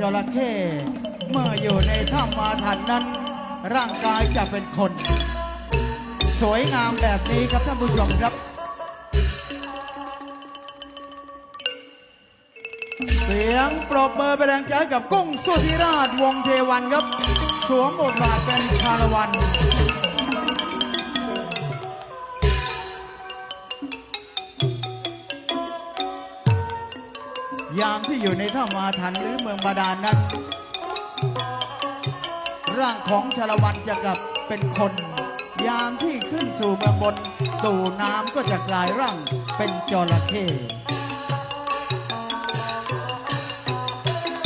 จระเข้เมื่ออยู่ในถ้ำมาทันนั้น ร่างกายจะเป็นคน สวยงามแบบนี้ครับท่านผู้ชมครับ เสียงปรบมือเป็นแรงใจกับกุ้งสุธิราชวงเทวันครับ สวมบทบาทเป็นชาละวัน ยามที่อยู่ในถ้ำมาทันหรือเมืองบาดาลนั้น ร่างของชาละวันจะกลับเป็นคน ยามที่ขึ้นสู่เมืองบนสู่น้ำก็จะกลายร่างเป็นจระเข้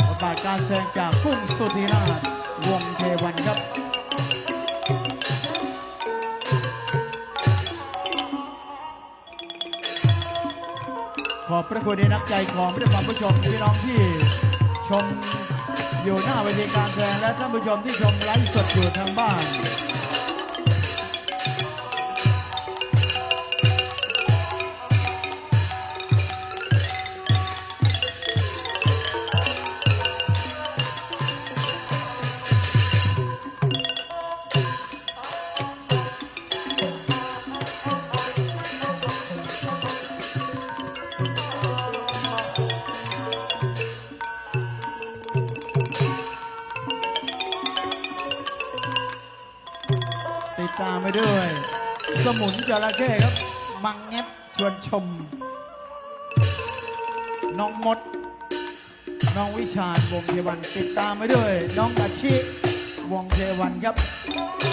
บทบาทการแสดงจากกุ้งสุธิราชวงเทวันครับ อบพระคุณในนักใจของพี่น้องผู้ชมพี่น้องที่ชมอยู่หน้าเวทีการแสดงและท่านผู้ชมที่ชมไลฟ์สดอยู่ทางบ้าน ตามไปด้วย สมุนจระเข้ครับ มังแงบชวนชม น้องมด น้องวิชาญวงเทวันติดตามไปด้วย น้องอาชิวงเทวันครับ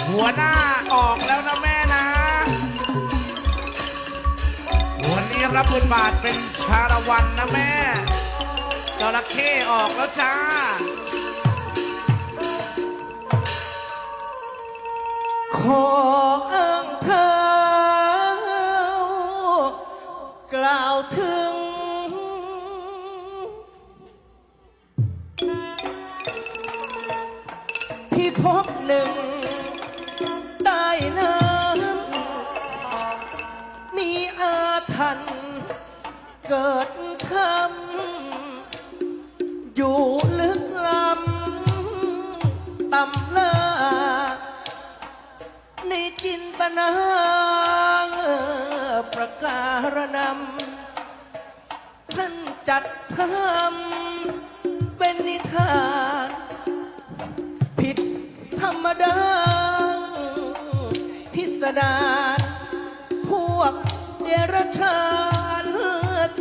หัวหน้าออกแล้วนะแม่นะ วันนี้รับบทบาทเป็นชาละวันนะแม่จระเข้ออกแล้วจ้า ขอเอิงเธอกล่าวถึง พี่พบหนึ่ง ได้นั้นมีอาถรรพ์เกิด นตนาประการนำท่านจัดทำเป็นนิทาน ผิดธรรมดา พิสดารพวกเดรัจฉาน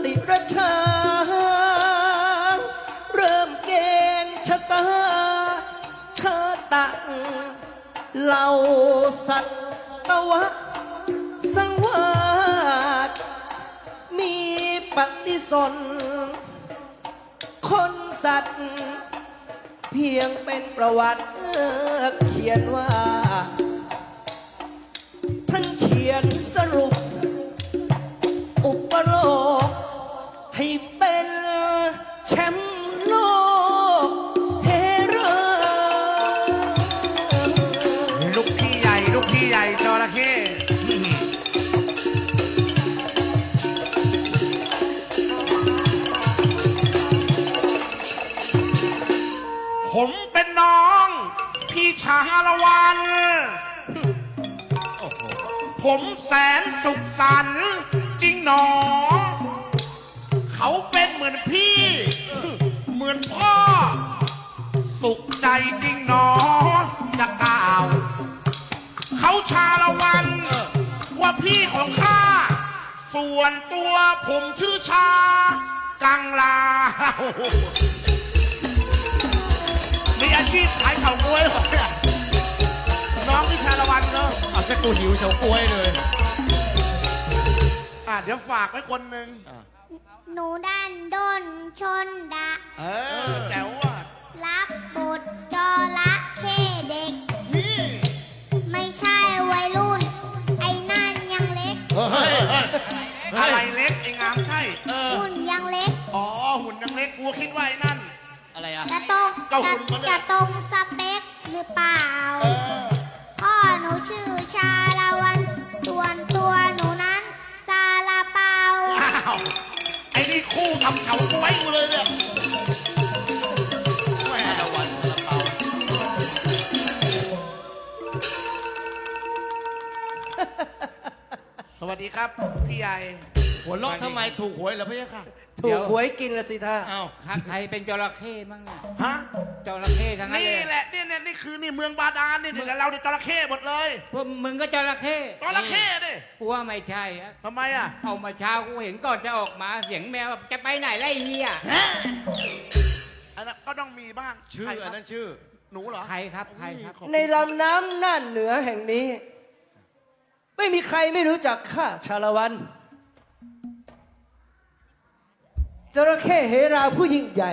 ติรชานเริ่มเกณฑ์ชะตาชะตะเหล่าสัตว ตะสังวาสมีปฏิสน คนสัตว์ เพียงเป็นประวัติเขียนว่า ท่านเขียนสรุป อุปโลกให้ ผมแสนสุขสันต์จริงหนอ เขาเป็นเหมือนพี่ เหมือนพ่อ สุขใจจริงหนอจะกล่าว เขาชาละวัน ว่าพี่ของข้า ส่วนตัวผมชื่อชา กังลาว มีอาชีพขายเฉาก๊วยเหรอเนี่ย องพี่ชาละวันเนาะเอาสักกูหิวเฉาก้วยเลยอะเดี๋ยวฝากไว้คนหนึ่งหนูดันดนชนดะ เออแจ๋วอะรับบทจระเข้เด็ก นี่ไม่ใช่วัยรุ่น ไอ้นั่นยังเล็กเฮ้ยอะไรเล็กไอ้งามใช่หุ่นยังเล็ก อ๋อหุ่นยังเล็กกูคิดว่าไอ้นั่น อะไรอะ จะตรงก็จะหุ่นมันเนี่ยจะตรงสเชาละวัน ส่วนตัวหนูนั้นซาลาเปาอ้าวไอ้นี่คู่ทำบเฉาก้วยกูเลยเนี่ยสวัสดีครับ พี่ใหญ่หัวลอกทำไมถูกหวยเหรอพี่ค่ะ ถูกหวยกินละสิท่าอ้าวถ้าใครเป็นจระเข้มั่งเนี่ยฮะจระเข้ทั้งนั้นนี่เลยแหละนี่เนี่ยนี่คือนี่เมืองบาดาลนี่นี่เราเนี่ยจระเข้หมดเลยพวกมึงก็จระเข้จระเข้ดิกูว่าไม่ใช่อะทำไมอะเอามาเช้ากูเห็นก่อนจะออกมาเสียงแมวแบบจะไปไหนไล่เฮียฮะอันนั้นก็ต้องมีบ้างชื่อใครคอัรันบนั้นชื่อ หนูเหรอใครครับใครครับ ในลำน้ำน่านเหนือแห่งนี้ ไม่มีใครไม่รู้จักข้าชาละวัน จระเข้เฮราผู้ยิ่งใหญ่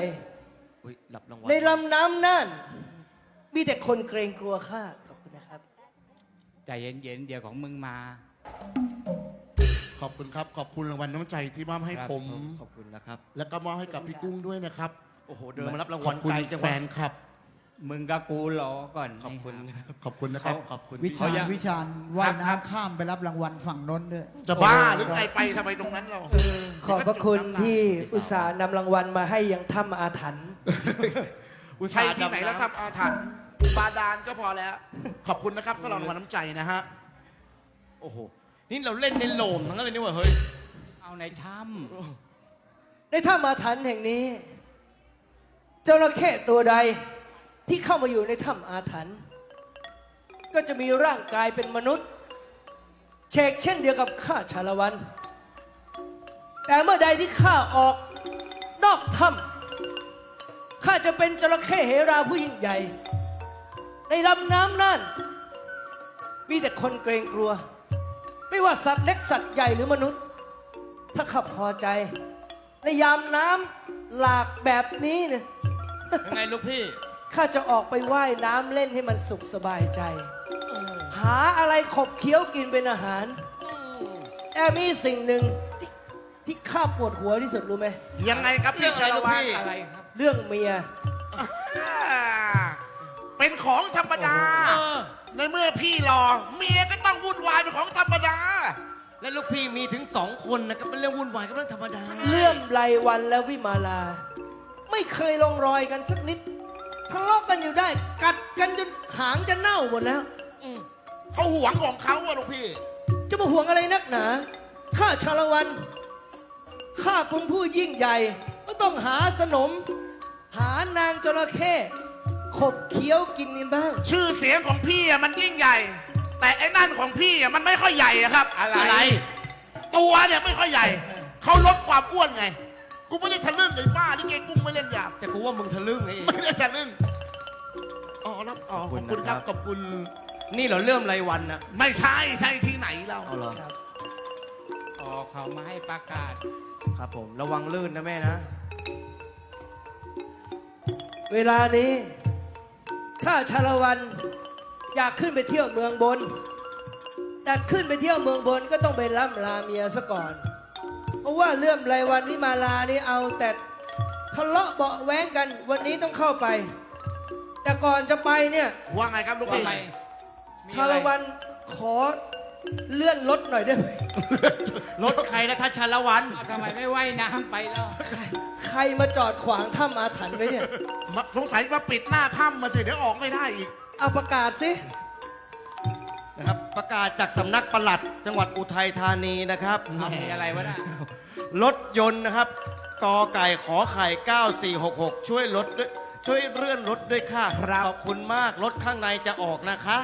อุ้ยหลับรางวัลในลำน้ำน่าน มีแต่คนเกรงกลัวข้าขอบคุณนะครับ ใจเย็นๆ เดี๋ยวของมึงมา ขอบคุณครับ ขอบคุณรางวัลน้ำใจที่มอบให้ครับผม ขอบคุณนะครับ แล้วก็มอบให้กับพี่กุ้งด้วยนะครับโอ้โห เดินมารับรางขวัอลบคุณไกลจังแฟหวัดนครับ มึงกับกูรอก่อนขอบคุณนี่ขอบคุณนะครับขอบคุณวิพี่ชาญเขายังวิชาญว่ายน้ำข้ามไปรับรางวัลฝั่งนนท์ด้วย จะบ้าหรือไงไปทำไมตรงนั้นเราขอบพระคุณที่อุตส่าห์นำรางวัลมาให้ยังถ้ำอาถรรพ์อุตใช่ส่าห์ที่ไหนแล้วดำำทำอาถรรพ์บาดาลก็พอแล้ว ขอบคุณนะครับตลอดรางวัลน้ำใจนะฮะ โอ้โห นี่เราเล่นในโหลมทั้งนั้นเลยนี่หว่าเฮ้ย เอาในถ้ในถ้ำอาถรรพ์แห่งนี้จระเข้ตัวใด ที่เข้ามาอยู่ในถ้ำอาถรรพ์ก็จะมีร่างกายเป็นมนุษย์เชกเช่นเดียวกับข้าชาละวัน แต่เมื่อใดที่ข้าออกนอกถ้ำข้าจะเป็นจระเข้เหราผู้ยิ่งใหญ่ ในลำน้ำนั่นมีแต่คนเกรงกลัว ไม่ว่าสัตว์เล็กสัตว์ใหญ่หรือมนุษย์ ถ้าข้าพอใจ ในยามน้ำหลากแบบนี้เนี่ยยังไงลูกพี่ ข้าจะออกไปว่ายน้ำเล่นให้มันสุขสบายใจ หาอะไรขบเคี้ยวกินเป็นอาหาร แต่มีสิ่งหนึ่งที่ที่ข้าปวดหัวที่สุดรู้ไหม ยังไงครับพี่ชาละวันำอะไรครับเรื่องเมียอ่าเป็นของธรรมดาเออในเมื่อพี่รอ เมียก็ต้องวุ่นวายเป็นของธรรมดา และลูกพี่มีถึงสองคนนะครับเป็นเรื่องวุ่นวายกับเรื่องธรรมดาเลื่อมไรวันและวิมาลา ไม่เคยลงรอยกันสักนิด ทะเลาะกันอยู่ได้ กัดกันจนหางจะเน่าหมดแล้วเขาหวงของเขาอะลูกพี่ จะมาห่วงอะไรนักหนา ข้าชาละวัน ข้าเป็นผู้ยิ่งใหญ่ ก็ต้องหาสนม หานางจระเข้ขบเคี้ยวกินกันบ้าง ชื่อเสียงของพี่อะมันยิ่งใหญ่ แต่ไอ้นั่นของพี่อะมันไม่ค่อยใหญ่อะครับ อะไรอะไรตัวเนี่ยไม่ค่อยใหญ่ เขาลดความอ้วนไง กูไม่ได้ทะลึ่งไอ้บ้านี่เกกุ้งไม่เล่นยาแต่กูว่ามึงทะลึ่งไอ้ไม่ได้ทะลึ่งอ๋อรับอ๋อขอบคุณครับขอบคุณ นี่เหราเริ่มรายวันนะไม่ใช่ใช่ที่ไหนเราเอาเหรอออกเขามาให้ประกาศ ครับผม ระวังลื่นนะแม่นะ เวลานี้ ข้าชาละวันอยากขึ้นไปเที่ยวเมืองบน แต่ขึ้นไปเที่ยวเมืองบนก็ต้องไปล่ำลาเมียซะก่อนเพ ราะว่าเรื่องไรายวันวิมาลานี่เอาแต่ทะเลาะเบาะแว้งกันวันนี้ต้องเข้าไป แต่ก่อนจะไปเนี่ยว่าไงครับลูกว่าพี่ไงมีชาอะไรละวันขอเลื่อนรถหน่อยได้ไหมรถใครนะท่านชาละวันเอาทำไมไม่ว่ายน้ำไปแล้ว ใครมาจอดขวางถ้ำอาถรรพ์ไว้เนี่ยมาสงสัยมาปิดหน้าถ้ำมาสิเดี๋ยวออกไม่ได้อีกเอาประกาศสินะครับ ประกาศจากสำนักปลัดจังหวัดอุทัยธานีนะครับ มีอะไรวะน่ะ รถยนต์นะครับกอไก่ขอไข่ 9466 ช่วยลดด้วยช่วยเลื่อนรถด้วยค่ะครับ ขอบคุณมากรถข้างในจะออกนะคะ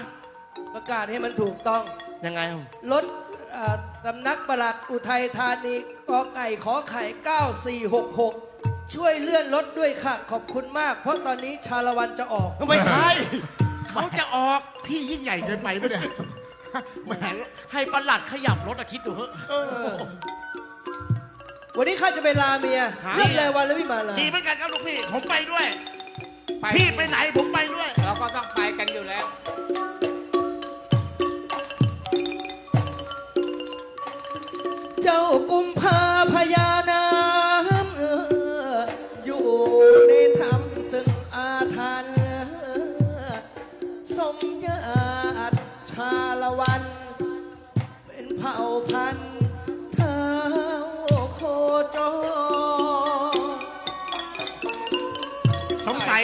ประกาศให้มันถูกต้อง ยังไงรถเอ่อสำนักปลัดอุทัยธานีกอไก่ขอไข่ 9466 ช่วยเลื่อนรถด้วยค่ะ ขอบคุณมาก เพราะตอนนี้ชาละวันจะออก ไม่ใช่ เขาจะออกพี่ยิ่งใหญ่เกินไปปะเนี่ยแหมให้ปลัดขยับรถอะคิดดูเถอะ เออ วันนี้ข้าจะไปลาเมียหาเรื่องรายวันและวิมาลาดีเหมือนกันครับลูกพี่ ผมไปด้วย ไปพี่ไปไหนผมไปด้วย เราก็ต้องไปกันอยู่แล้ว เจ้ากุมภาพญา สงสัย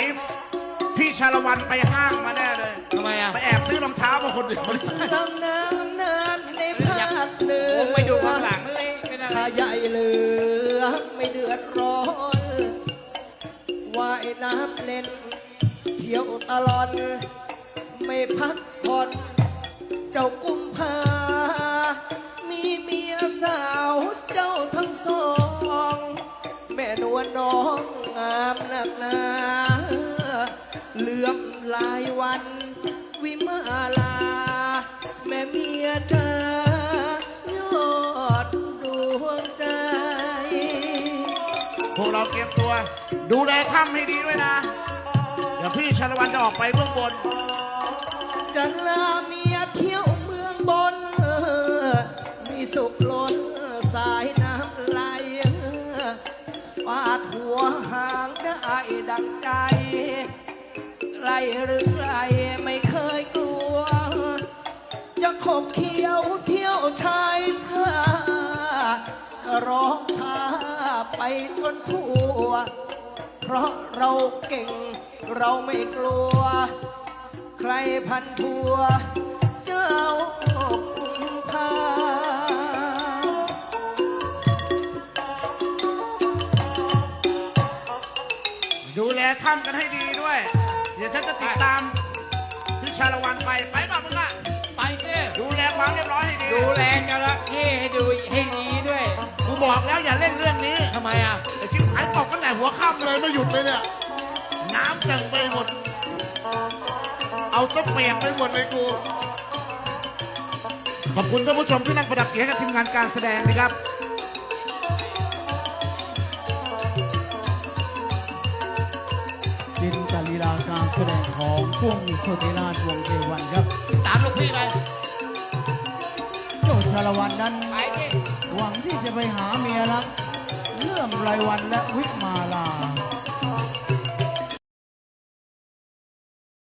พี่ชาละวันไปห้างมาแน่เลย ทำไมอะไปแอบซื้อรองเท้ามาคนเดียวไม่ทำน้ำนานในภาคเหนือผมไปดูข้างหลังเลยขาใหญ่เหลือไม่เดือดร้อนว่ายน้ำเล่น เที่ยวตลอด ไม่พักผ่อน เจ้ากุ้มพาายวัน วิมาลา แม่เมียจ้ายอดดวงใจ พวกเราเตรียมตัว ดูแลถ้ำให้ดีด้วยนะ เดี๋ยวพี่ชาละวันจะออกไปเบื้องบน จะลาเมียเที่ยวเมืองบน มีสุขล้นสายน้ำไหลฟาดหัวหางได้ดังใจ ไล่หรือไล่ไม่เคยกลัว จะขบเคี้ยวเที่ยวชายท่าร้องท่าไปจนทั่ว เพราะเราเก่งเราไม่กลัว ใครพันผัว เจ้าคุณค่าดูแลถ้ำกันให้ดีด้วย ดี๋ยวฉันจะติดตามพี่ชาละวันไปไปป่ะมึงอะไปสิดูแลความเรียบร้อยให้ดีดูแลจระเข้ให้ดูให้ดีด้วยกูบอกแล้วอย่าเล่นเรื่องนี้ทำไมอะไอ้ชิบหายตกตั้งแต่หัวค่ำเลยไม่หยุดเลยเนี่ยน้ำเจิ่งไปหมด เอาซะเปียกไปหมดเลยกูขอบคุณท่านผู้ชมที่นั่งประดับเกียรติให้กับทีมงานการแสดงนะครับ การแสดงของกุ้งสุธิราชวงศ์เทวันครับ ตามลูกพี่ไปโจชาละวันนั้น ไปสิหวังที่จะไปหาเมียรักเลื่อมไรวันและวิมาลา